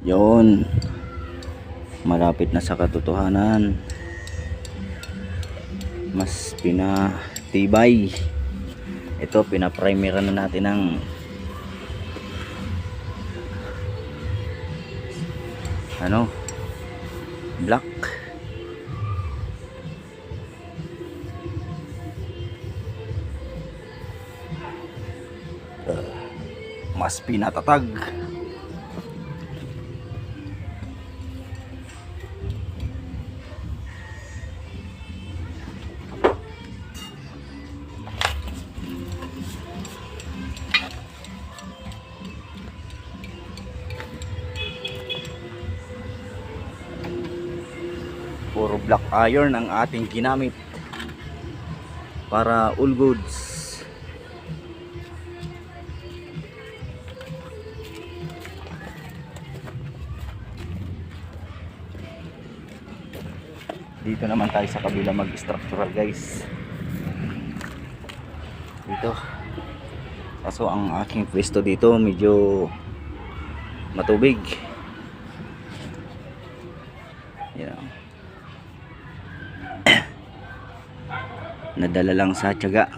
Yon. Malapit na sa katotohanan. Mas pinatibay. Ito, pinaprimeran na natin ng ano black mas pinatatag puro black iron ang ating ginamit para all goods. Dito naman tayo sa kabila mag structural guys. Dito. Kaso ang aking pwesto dito medyo matubig nadala lang sa tiyaga